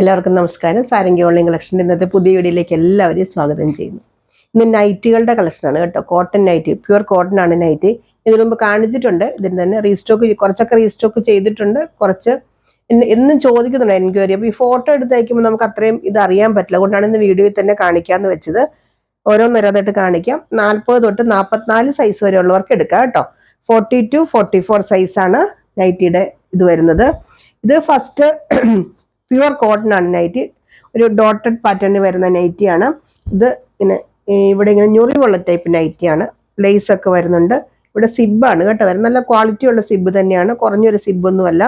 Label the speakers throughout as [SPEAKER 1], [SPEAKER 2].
[SPEAKER 1] എല്ലാവർക്കും നമസ്കാരം. സാരംഗി ഓൺലൈൻ കളക്ഷന്റെ ഇന്നത്തെ പുതിയ വീഡിയോയിലേക്ക് എല്ലാവരെയും സ്വാഗതം ചെയ്യുന്നു. ഇന്ന് നൈറ്റുകളുടെ കളക്ഷനാണ് കേട്ടോ. കോട്ടൺ നൈറ്റ് പ്യുവർ കോട്ടൺ ആണ് നൈറ്റ്. ഇതിനു മുമ്പ് കാണിച്ചിട്ടുണ്ട്. ഇതിന് തന്നെ റീസ്റ്റോക്ക് കുറച്ചൊക്കെ റീസ്റ്റോക്ക് ചെയ്തിട്ടുണ്ട്. കുറച്ച് എന്നും ചോദിക്കുന്നുണ്ട് എൻക്വയറി. അപ്പോൾ ഈ ഫോട്ടോ എടുത്ത് അയക്കുമ്പോൾ നമുക്ക് അത്രയും ഇത് അറിയാൻ പറ്റില്ല. അതുകൊണ്ടാണ് ഇന്ന് വീഡിയോയിൽ തന്നെ കാണിക്കാമെന്ന് വെച്ചത്. ഓരോന്നോരോന്നായിട്ട് കാണിക്കാം. നാൽപ്പത് തൊട്ട് നാൽപ്പത്തിനാല് സൈസ് വരെ ഉള്ളവർക്ക് എടുക്കാം കേട്ടോ. ഫോർട്ടി ടു ഫോർട്ടി ഫോർ സൈസാണ് നൈറ്റിയുടെ ഇത് വരുന്നത്. ഇത് ഫസ്റ്റ് പ്യുവർ കോട്ടൺ ആണ് നൈറ്റി. ഒരു ഡോട്ടഡ് പാറ്റേണിൽ വരുന്ന നൈറ്റിയാണ് ഇത് ഇങ്ങനെ ഇവിടെ ഇങ്ങനെ ഞൊറിവുള്ള ടൈപ്പ് നൈറ്റിയാണ് ലേസ് ഒക്കെ വരുന്നുണ്ട്. ഇവിടെ സിബാണ് കേട്ടോ വരുന്നത്. നല്ല ക്വാളിറ്റി ഉള്ള സിബ് തന്നെയാണ്. കുറഞ്ഞൊരു സിബ് ഒന്നുമല്ല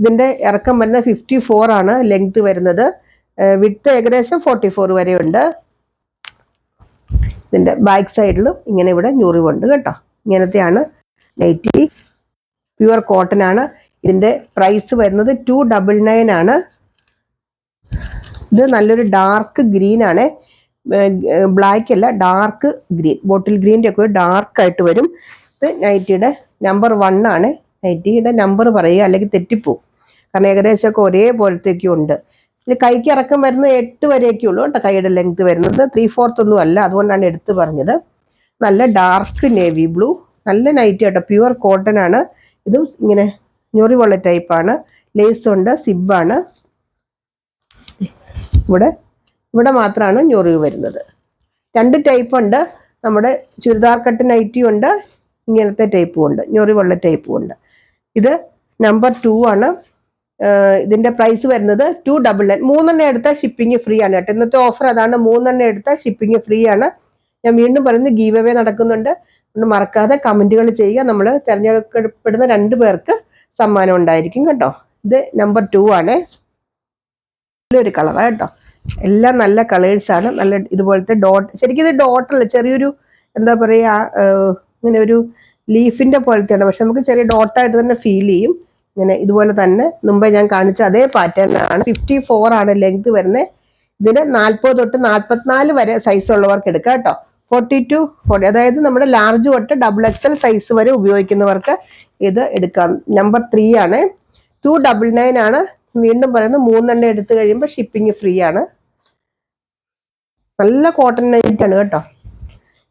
[SPEAKER 1] ഇതിന്റെ ഇറക്കം വരുന്നത് ഫിഫ്റ്റി ഫോർ ആണ്. ലെങ്ത് വരുന്നത് വിത്ത് ഏകദേശം ഫോർട്ടി ഫോർ വരെ ഉണ്ട്. ഇതിന്റെ ബാക്ക് സൈഡിലും ഇങ്ങനെ ഇവിടെ ഞൊറിവുണ്ട് കേട്ടോ. ഇങ്ങനത്തെയാണ് നൈറ്റി. പ്യുവർ കോട്ടൺ ആണ്. ഇതിന്റെ പ്രൈസ് വരുന്നത് ടു ഡബിൾ നയൻ ആണ്. ഇത് നല്ലൊരു ഡാർക്ക് ഗ്രീൻ ആണ്. ബ്ലാക്ക് അല്ല ഡാർക്ക് ഗ്രീൻ ബോട്ടിൽ ഗ്രീന്റെ ഒക്കെ ഡാർക്ക് ആയിട്ട് വരും. ഇത് നൈറ്റിയുടെ നമ്പർ വൺ ആണ്. നൈറ്റിയുടെ നമ്പർ പറയുക അല്ലെങ്കിൽ തെറ്റിപ്പോവും. കാരണം ഏകദേശമൊക്കെ ഒരേപോലത്തേക്കും ഉണ്ട്. ഇത് കൈക്ക് ഇറക്കം വരുന്നത് എട്ട് വരെയൊക്കെ ഉള്ളൂ കേട്ടോ. കൈയുടെ ലെങ്ത് വരുന്നത് ത്രീ ഫോർത്ത് ഒന്നും അല്ല. അതുകൊണ്ടാണ് എടുത്ത് പറഞ്ഞത്. നല്ല ഡാർക്ക് നേവി ബ്ലൂ നല്ല നൈറ്റ് കേട്ടോ. പ്യുവർ കോട്ടൺ ആണ്. ഇതും ഇങ്ങനെ ഞൊറിവുള്ള ടൈപ്പാണ് ലേസ് ഉണ്ട് സിബാണ് ഇവിടെ ഇവിടെ മാത്രമാണ് ഞൊറിവ് വരുന്നത്. രണ്ട് ടൈപ്പ് ഉണ്ട്. നമ്മുടെ ചുരിദാർ കട്ട് നൈറ്റി ഉണ്ട് ഇങ്ങനത്തെ ടൈപ്പും ഉണ്ട് ഞൊറിവുള്ള ടൈപ്പും ഉണ്ട്. ഇത് നമ്പർ ടു ആണ്. ഇതിന്റെ പ്രൈസ് വരുന്നത് ടു ഡബിൾ നയൻ മൂന്നെണ്ണം എടുത്താൽ ഷിപ്പിംഗ് ഫ്രീ ആണ് കേട്ടോ. ഇന്നത്തെ ഓഫർ അതാണ്. മൂന്നെണ്ണം എടുത്താൽ ഷിപ്പിംഗ് ഫ്രീ ആണ്. ഞാൻ വീണ്ടും പറയുന്നു ഗീവ് അവേ നടക്കുന്നുണ്ട്. മറക്കാതെ കമന്റുകൾ ചെയ്യുക. നമ്മൾ തിരഞ്ഞെടുക്കപ്പെടുന്ന രണ്ട് പേർക്ക് സമ്മാനം ഉണ്ടായിരിക്കും കേട്ടോ. ഇത് നമ്പർ ടു ആണ്. നല്ലൊരു കളറാണ് കേട്ടോ. എല്ലാം നല്ല കളേഴ്സ് ആണ്. നല്ല ഇതുപോലത്തെ ഡോട്ട് ശരിക്കും ഇത് ഡോട്ടല്ല ചെറിയൊരു എന്താ പറയുക ഇങ്ങനെ ഒരു ലീഫിന്റെ പോലത്തെയാണ്. പക്ഷെ നമുക്ക് ചെറിയ ഡോട്ടായിട്ട് തന്നെ ഫീൽ ചെയ്യും. ഇങ്ങനെ ഇതുപോലെ തന്നെ മുമ്പേ ഞാൻ കാണിച്ച അതേ പാറ്റേൺ ആണ്. ഫിഫ്റ്റി ഫോർ ആണ് ലെങ്ത് വരുന്നത് ഇതിന് നാൽപ്പത് തൊട്ട് നാൽപ്പത്തിനാല് വരെ സൈസ് ഉള്ളവർക്ക് എടുക്കാം കേട്ടോ. ഫോർട്ടി ടു ഫോർട്ടി അതായത് നമ്മുടെ ലാർജ് തൊട്ട് ഡബിൾ എക്സൽ സൈസ് വരെ ഉപയോഗിക്കുന്നവർക്ക് ഇത് എടുക്കാം. നമ്പർ ത്രീ ആണ്. ടു ഡബിൾ നയൻ ആണ്. വീണ്ടും പറയുന്നു മൂന്നെണ്ണം എടുത്തു കഴിയുമ്പോൾ ഷിപ്പിംഗ് ഫ്രീ ആണ്. നല്ല കോട്ടൺ ആണ് കേട്ടോ.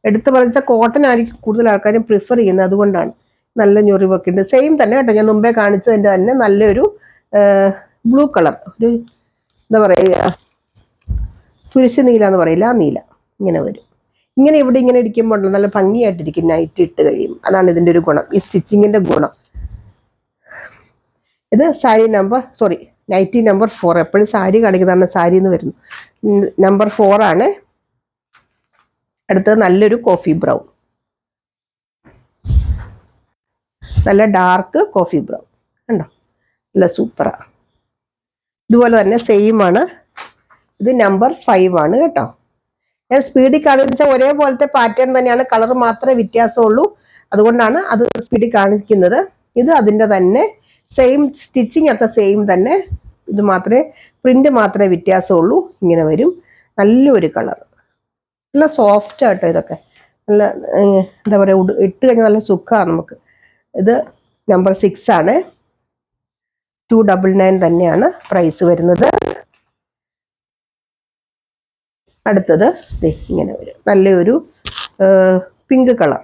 [SPEAKER 1] എടുത്തു പറഞ്ഞാൽ കോട്ടൺ ആയിരിക്കും കൂടുതൽ ആൾക്കാരും പ്രിഫർ ചെയ്യുന്നത്. അതുകൊണ്ടാണ് നല്ല ഞൊറിവൊക്കെ ഉണ്ട്. സെയിം തന്നെ കേട്ടോ. ഞാൻ മുമ്പേ കാണിച്ചതിന്റെ തന്നെ നല്ലൊരു ബ്ലൂ കളർ ഒരു എന്താ പറയുക തുരിശ് നീല എന്ന് പറയില്ല ആ നീല. ഇങ്ങനെ വരും. ഇങ്ങനെ ഇവിടെ ഇങ്ങനെ ഇരിക്കുമ്പോൾ നല്ല ഭംഗിയായിട്ടിരിക്കും നൈറ്റ് ഇട്ട് കഴിയും അതാണ് ഇതിന്റെ ഒരു ഗുണം. ഈ സ്റ്റിച്ചിങ്ങിന്റെ ഗുണം. ഇത് sari number sorry nightie number four. എപ്പോഴും സാരി കാണിക്കുന്നതാണ് സാരി എന്ന് വരുന്നു. നമ്പർ ഫോർ ആണ്. അടുത്തത് നല്ലൊരു കോഫി ബ്രൗൺ. നല്ല ഡാർക്ക് കോഫി ബ്രൗൺ. കണ്ടോ? നല്ല സൂപ്പറാ. ഇതുപോലെ തന്നെ സെയിം ആണ്. ഇത് നമ്പർ ഫൈവ് ആണ് കേട്ടോ. ഞാൻ സ്പീഡിൽ കാണിച്ച ഒരേപോലത്തെ പാറ്റേൺ തന്നെയാണ്. കളർ മാത്രമേ വ്യത്യാസമുള്ളൂ. അതുകൊണ്ടാണ് അത് സ്പീഡിൽ കാണിക്കുന്നത്. ഇത് അതിന്റെ തന്നെ സെയിം സ്റ്റിച്ചിങ് ഒക്കെ സെയിം തന്നെ. ഇത് മാത്രമേ പ്രിന്റ് മാത്രമേ വ്യത്യാസമുള്ളൂ. ഇങ്ങനെ വരും. നല്ലൊരു കളർ നല്ല സോഫ്റ്റ് ആട്ടോ ഇതൊക്കെ. നല്ല എന്താ പറയുക ഉട് ഇട്ട് കഴിഞ്ഞാൽ നല്ല സുഖമാണ് നമുക്ക്. ഇത് നമ്പർ സിക്സ് ആണ്. ടു ഡബിൾ നയൻ തന്നെയാണ് പ്രൈസ് വരുന്നത്. അടുത്തത് ഇങ്ങനെ വരും. നല്ലൊരു പിങ്ക് കളർ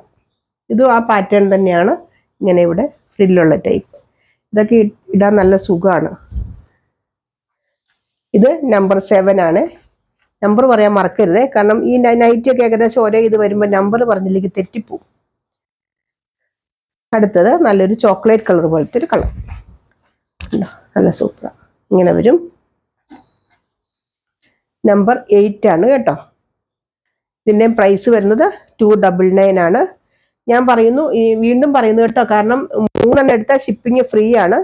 [SPEAKER 1] ഇതും ആ പാറ്റേൺ തന്നെയാണ്. ഇങ്ങനെ ഇവിടെ ഫ്രില്ലുള്ള ടൈപ്പ് ഇതൊക്കെ ഇടാൻ നല്ല സുഖമാണ് ഇത് നമ്പർ സെവൻ ആണ്. നമ്പർ പറയാൻ മറക്കരുത്. കാരണം ഈ നൈറ്റ് ഒക്കെ ഏകദേശം ഒരേ ഇത് വരുമ്പോൾ നമ്പർ പറഞ്ഞില്ലെങ്കിൽ തെറ്റിപ്പോവും. അടുത്തത് നല്ലൊരു ചോക്ലേറ്റ് കളർ പോലത്തെ ഒരു കളർ നല്ല സൂപ്പറാണ് ഇങ്ങനെ വരും. നമ്പർ എയ്റ്റ് ആണ് കേട്ടോ. ഇതിന്റെ പ്രൈസ് വരുന്നത് ടു ഡബിൾ നയൻ ആണ്. ഞാൻ പറയുന്നു വീണ്ടും പറയുന്നു കേട്ടോ. കാരണം മൂന്നെണ്ണം എടുത്താൽ ഷിപ്പിംഗ് ഫ്രീ ആണ്.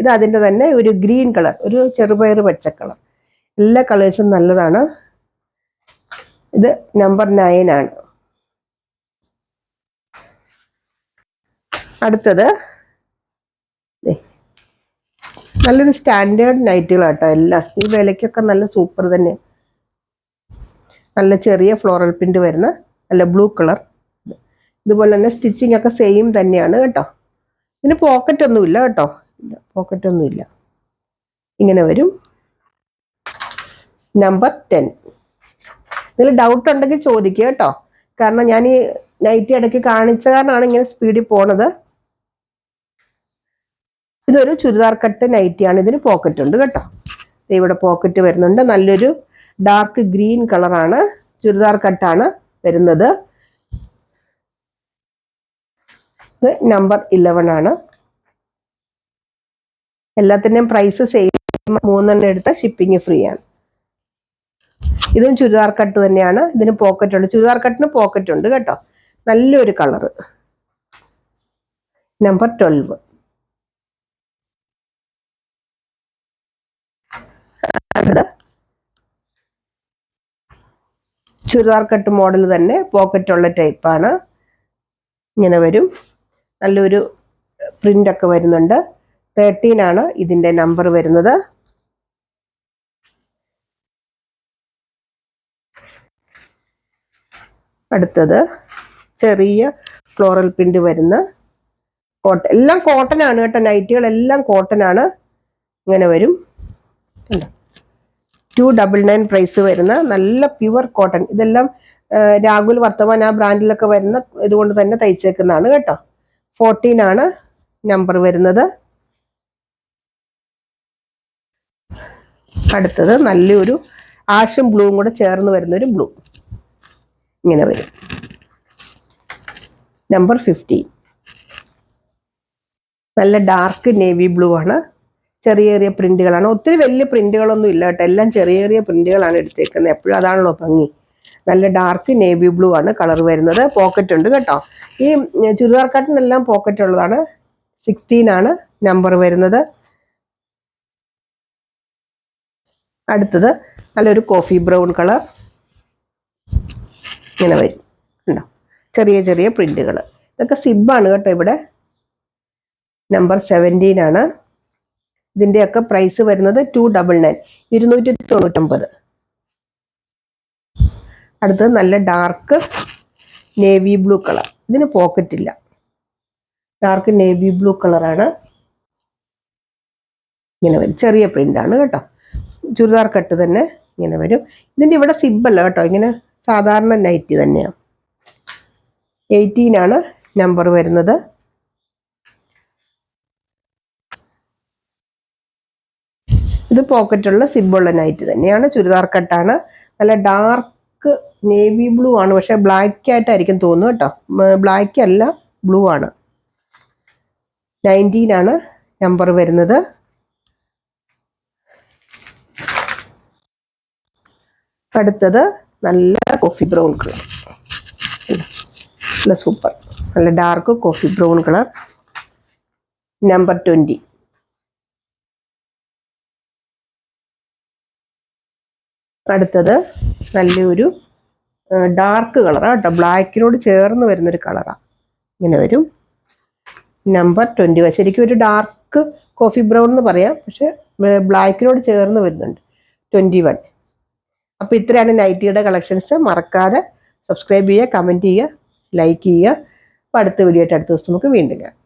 [SPEAKER 1] ഇത് അതിന്റെ തന്നെ ഒരു ഗ്രീൻ കളർ ഒരു ചെറുപയർ പച്ച കളർ എല്ലാ കളേഴ്സും നല്ലതാണ്. ഇത് നമ്പർ നയൻ ആണ്. അടുത്തത് നല്ലൊരു സ്റ്റാൻഡേർഡ് നൈറ്റുകളാട്ടോ എല്ലാം. ഈ വിലയ്ക്കൊക്കെ നല്ല സൂപ്പർ തന്നെ. നല്ല ചെറിയ ഫ്ലോറൽ പ്രിന്റ് വരുന്ന നല്ല ബ്ലൂ കളർ ഇതുപോലെ തന്നെ സ്റ്റിച്ചിങ് ഒക്കെ സെയിം തന്നെയാണ് കേട്ടോ. ഇതിന് പോക്കറ്റ് ഒന്നുമില്ല കേട്ടോ. പോക്കറ്റ് ഒന്നുമില്ല ഇങ്ങനെ വരും. നമ്പർ ടെൻ ഇതിൽ ഡൗട്ട് ഉണ്ടെങ്കിൽ ചോദിക്കുക കേട്ടോ. കാരണം ഞാൻ ഈ നൈറ്റി ഇടയ്ക്ക് കാണിച്ച കാരണമാണ് ഇങ്ങനെ സ്പീഡിൽ പോണത്. ഇതൊരു ചുരിദാർ കട്ട് നൈറ്റിയാണ് ഇതിന് പോക്കറ്റ് ഉണ്ട് കേട്ടോ. ഇവിടെ പോക്കറ്റ് വരുന്നുണ്ട്. നല്ലൊരു ഡാർക്ക് ഗ്രീൻ കളറാണ് ചുരിദാർ കട്ടാണ് വരുന്നത്. ഇത് നമ്പർ ഇലവൻ ആണ്. എല്ലാത്തിന്റെയും പ്രൈസ് സെയിം മൂന്നെണ്ണം എടുത്ത ഷിപ്പിംഗ് ഫ്രീ ആണ്. ഇതും ചുരിദാർ കട്ട് തന്നെയാണ്. ഇതിന് പോക്കറ്റ് ഉണ്ട്. ചുരിദാർ കട്ടിന് പോക്കറ്റ് ഉണ്ട് കേട്ടോ. നല്ലൊരു colour number twelve churidar cut model തന്നെ പോക്കറ്റ് ഉള്ള ടൈപ്പാണ് ഇങ്ങനെ വരും. നല്ലൊരു പ്രിന്റൊക്കെ വരുന്നുണ്ട്. തേർട്ടീൻ ആണ് ഇതിന്റെ നമ്പർ വരുന്നത്. അടുത്തത് ചെറിയ ഫ്ലോറൽ പ്രിന്റ് വരുന്ന കോട്ടൺ എല്ലാം കോട്ടൺ ആണ് കേട്ടോ. നൈറ്റികളെല്ലാം കോട്ടൺ ആണ്. ഇങ്ങനെ വരും. ടു ഡബിൾ നയൻ പ്രൈസ് വരുന്ന നല്ല പ്യുവർ കോട്ടൺ. ഇതെല്ലാം രാഹുൽ വർത്തമാൻ ആ ബ്രാൻഡിലൊക്കെ വരുന്ന ഇതുകൊണ്ട് തന്നെ തയ്ച്ചേക്കുന്നതാണ് കേട്ടോ. ഫോർട്ടീൻ ആണ് നമ്പർ വരുന്നത്. അടുത്തത് നല്ലൊരു ആഷും ബ്ലൂവും കൂടെ ചേർന്ന് വരുന്ന ഒരു ബ്ലൂ ഇങ്ങനെ വരും. നമ്പർ ഫിഫ്റ്റീൻ നല്ല ഡാർക്ക് നേവി ബ്ലൂ ആണ്. ചെറിയ ചെറിയ പ്രിന്റുകളാണ് ഒത്തിരി വലിയ പ്രിന്റുകളൊന്നും ഇല്ല കേട്ടോ. എല്ലാം ചെറിയ ചെറിയ പ്രിന്റുകളാണ് എടുത്തേക്കുന്നത്. എപ്പോഴും അതാണല്ലോ ഭംഗി. നല്ല ഡാർക്ക് നേവി ബ്ലൂ ആണ് കളർ വരുന്നത്. പോക്കറ്റ് ഉണ്ട് കേട്ടോ. ഈ ചുരിദാർ കട്ടിനെല്ലാം പോക്കറ്റ് ഉള്ളതാണ്. സിക്സ്റ്റീൻ ആണ് നമ്പർ വരുന്നത്. അടുത്തത് നല്ലൊരു കോഫി ബ്രൗൺ കളർ ഇങ്ങനെ വരും. ഉണ്ടോ ചെറിയ ചെറിയ പ്രിന്റുകൾ ഇതൊക്കെ സിബാണ് കേട്ടോ ഇവിടെ. നമ്പർ സെവന്റീൻ ആണ്. ഇതിന്റെയൊക്കെ പ്രൈസ് വരുന്നത് ടു ഡബിൾ നയൻ ഇരുന്നൂറ്റി തൊണ്ണൂറ്റൊമ്പത്. അടുത്തത് നല്ല ഡാർക്ക് നേവി ബ്ലൂ കളർ ഇതിന് പോക്കറ്റ് ഇല്ല. ഡാർക്ക് നേവി ബ്ലൂ കളറാണ് ഇങ്ങനെ വരും. ചെറിയ പ്രിന്റ് ആണ് കേട്ടോ. ചുരിദാർ കട്ട് തന്നെ ഇങ്ങനെ വരും. ഇതിന്റെ ഇവിടെ സിബല്ല കേട്ടോ. ഇങ്ങനെ സാധാരണ നൈറ്റി തന്നെയാണ് എയ്റ്റീൻ ആണ് നമ്പർ വരുന്നത്. ഇത് പോക്കറ്റുള്ള സിബുള്ള നൈറ്റ് തന്നെയാണ്. ചുരിദാർ കട്ടാണ്. നല്ല ഡാർക്ക് നേവി ബ്ലൂ ആണ്. പക്ഷെ ബ്ലാക്ക് ആയിട്ടായിരിക്കും തോന്നുന്നു കേട്ടോ. ബ്ലാക്ക് അല്ല ബ്ലൂ ആണ്. നയന്റീൻ ആണ് നമ്പർ വരുന്നത്. അടുത്തത് നല്ല കോഫി ബ്രൗൺ കളർ നല്ല സൂപ്പർ നല്ല dark coffee brown colour number twenty അടുത്തത് നല്ലൊരു ഡാർക്ക് കളറാണ് കേട്ടോ. ബ്ലാക്കിനോട് ചേർന്ന് വരുന്നൊരു കളറാണ് ഇങ്ങനെ വരും. നമ്പർ ട്വന്റി വൺ ശരിക്കും ഒരു ഡാർക്ക് കോഫി ബ്രൗൺ എന്ന് പറയാം. പക്ഷെ ബ്ലാക്കിനോട് ചേർന്ന് വരുന്നുണ്ട്. ട്വന്റി വൺ അപ്പോൾ ഇത്രയാണ് നൈറ്റിയുടെ കളക്ഷൻസ് മറക്കാതെ സബ്സ്ക്രൈബ് ചെയ്യുക കമന്റ് ചെയ്യുക ലൈക്ക് ചെയ്യുക. അപ്പോൾ അടുത്ത വീഡിയോ ആയിട്ട് അടുത്ത ദിവസം നമുക്ക് വീണ്ടും കാണാം.